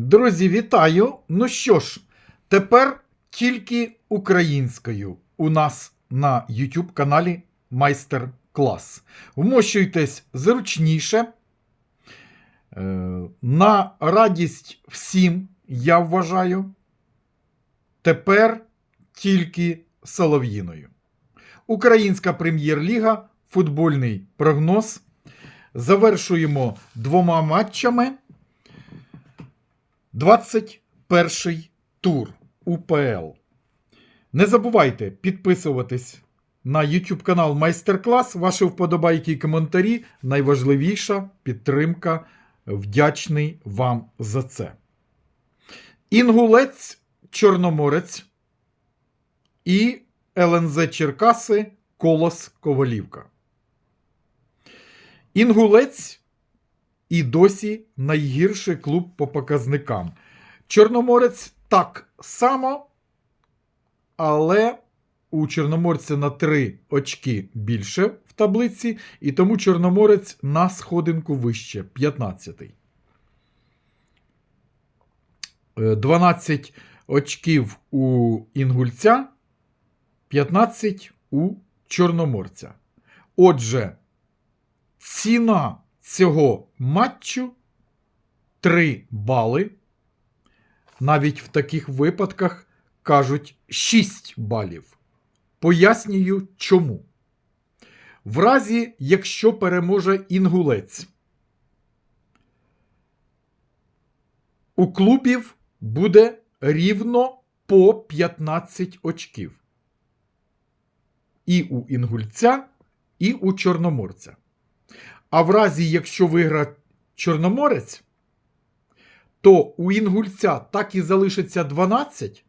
Друзі, вітаю! Ну що ж, тепер тільки українською у нас на YouTube каналі Майстер Клас. Вмощуйтесь зручніше. Е, На радість всім, я вважаю, тепер тільки Солов'їною. Українська прем'єр-ліга, футбольний прогноз. Завершуємо двома матчами. 21 тур УПЛ. Не забувайте підписуватись на YouTube канал Майстер-клас. Ваші вподобайки і коментарі. Найважливіша підтримка. Вдячний вам за це. Інгулець Чорноморець і ЛНЗ Черкаси Колос Ковалівка. Інгулець і досі найгірший клуб по показникам. Чорноморець так само, але у Чорноморця на 3 очки більше в таблиці, і тому Чорноморець на сходинку вище 15-й. Е, 12 очків у Інгульця, 15 у Чорноморця. Отже, ціна цього матчу 3 бали. Навіть в таких випадках кажуть 6 балів. Пояснюю чому. В разі, якщо переможе інгулець, у клубів буде рівно по 15 очків. І у інгульця, і у чорноморця. А в разі, якщо виграє Чорноморець, то у Інгульця так і залишиться 12,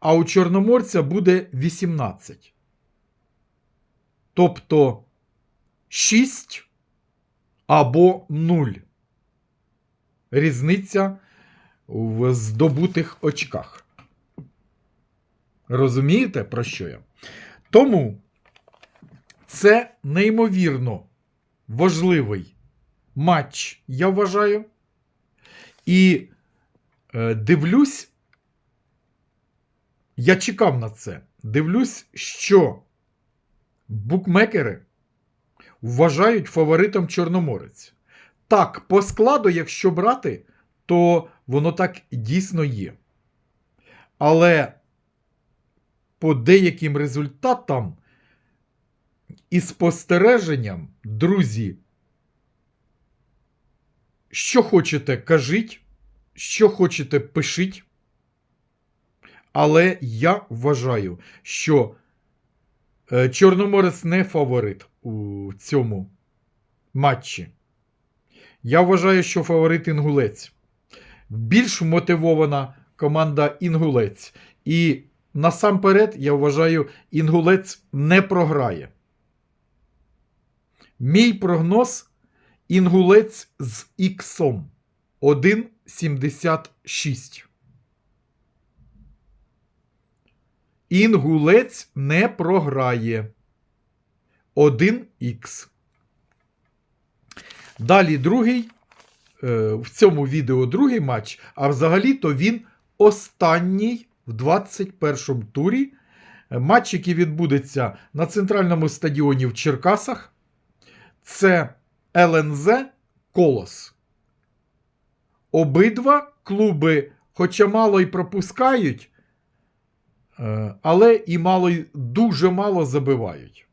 а у Чорноморця буде 18. Тобто 6 або 0. Різниця в здобутих очках. Розумієте, про що я? Тому це неймовірно важливий матч, я вважаю. І е, дивлюсь, я чекав на це. Дивлюсь, що букмекери вважають фаворитом Чорноморець. Так, по складу, якщо брати, то воно так дійсно є. Але по деяким результатам і спостереженням, друзі, що хочете, кажіть, що хочете, пишіть. Але я вважаю, що е, Чорноморець не фаворит у цьому матчі. Я вважаю, що фаворит Інгулець. Більш мотивована команда Інгулець. І насамперед, я вважаю, Інгулець не програє. Мій прогноз інгулець з іксом 1,76. Інгулець не програє 1х. Далі другий. е, В цьому відео другий матч, а взагалі-то він останній в 21 турі. Матч, який відбудеться на центральному стадіоні в Черкасах. Це ЛНЗ Колос. Обидва клуби, хоча мало й пропускають, е, але і мало й дуже мало забивають.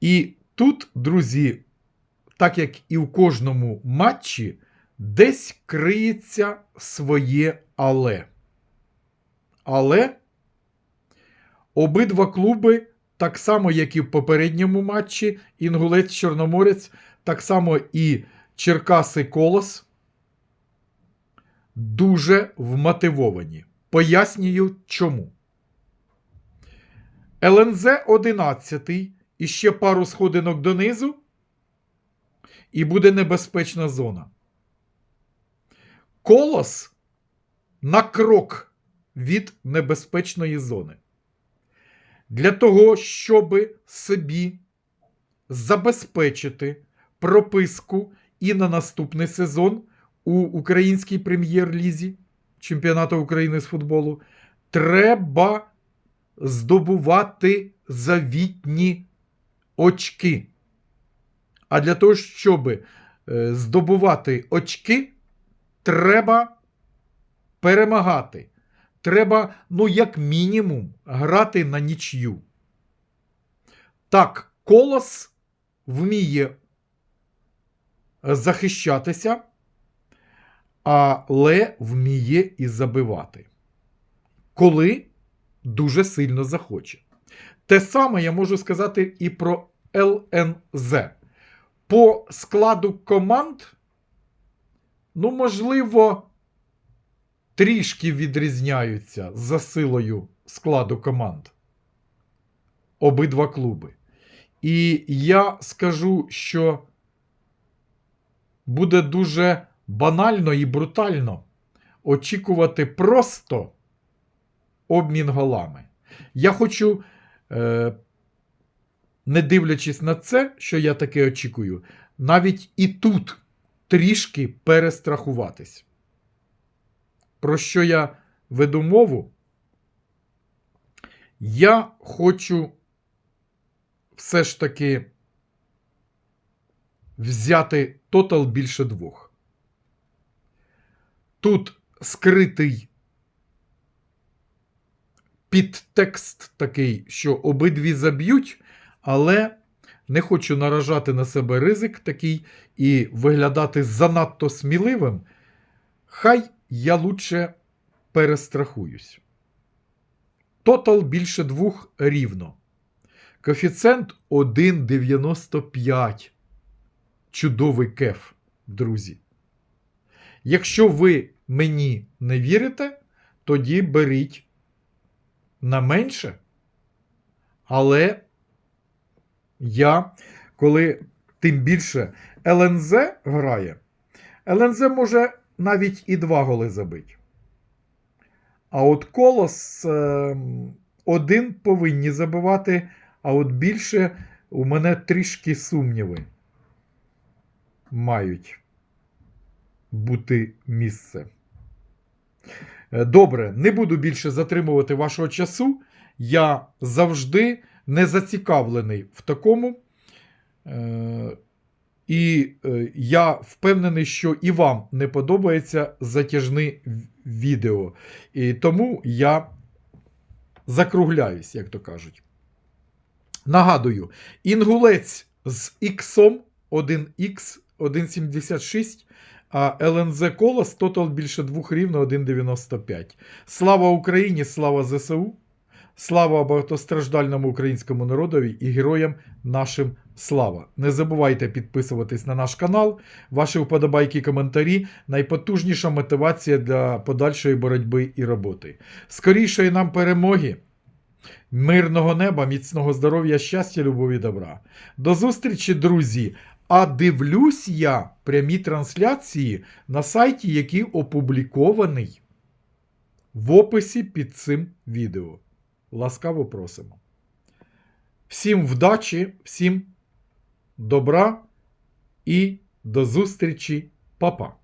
І тут, друзі, так як і в кожному матчі, десь криється своє але. Але обидва клуби, так само, як і в попередньому матчі, Інгулець Чорноморець, так само і Черкаси Колос, дуже вмотивовані. Пояснюю чому. ЛНЗ 11 і ще пару сходинок донизу, і буде небезпечна зона. Колос на крок від небезпечної зони. Для того, щоб собі забезпечити прописку і на наступний сезон у Українській прем'єр-лізі чемпіонату України з футболу. Треба здобувати завітні очки. А для того, щоб е, здобувати очки, треба перемагати. Треба, ну, як мінімум, грати на нічю. Так, колос вміє захищатися, але вміє і забивати. Коли дуже сильно захоче. Те саме я можу сказати і про ЛНЗ. По складу команд, ну, можливо, трішки відрізняються за силою складу команд. Обидва клуби. І я скажу, що буде дуже банально і брутально очікувати просто обмін голами. Я хочу, е, не дивлячись на це, що я таке очікую, навіть і тут трішки перестрахуватись. Про що я веду мову? Я хочу все ж таки взяти тотал більше двох. Тут скритий підтекст такий, що обидві заб'ють, але не хочу наражати на себе ризик такий і виглядати занадто сміливим. Хай я лучше перестрахуюсь. Тотал більше двох рівно. Коефіцієнт 1,95. Чудовий кеф, друзі. Якщо ви мені не вірите, тоді беріть на менше. Але я, коли тим більше ЛНЗ грає, ЛНЗ може навіть і два голи забити. А от колос е, один повинні забивати, а от більше у мене трішки сумніви мають бути місце. Е, Добре, не буду більше затримувати вашого часу. Я завжди не зацікавлений в такому. І е, я впевнений, що і вам не подобається затяжне відео. І тому я закругляюсь, як то кажуть. Нагадую, інгулець з іксом 1х 1,76, а ЛНЗ Колос тотал більше двох рівно 1,95. Слава Україні, слава ЗСУ, слава багатостраждальному українському народові і героям нашим слава. Не забувайте підписуватись на наш канал. Ваші вподобайки і коментарі найпотужніша мотивація для подальшої боротьби і роботи. Скорішої нам перемоги! Мирного неба, міцного здоров'я, щастя, любові, добра. До зустрічі, друзі! А дивлюсь я прямі трансляції на сайті, який опублікований в описі під цим відео. Ласкаво просимо. Всім вдачі, всім добра і до зустрічі, Па-па!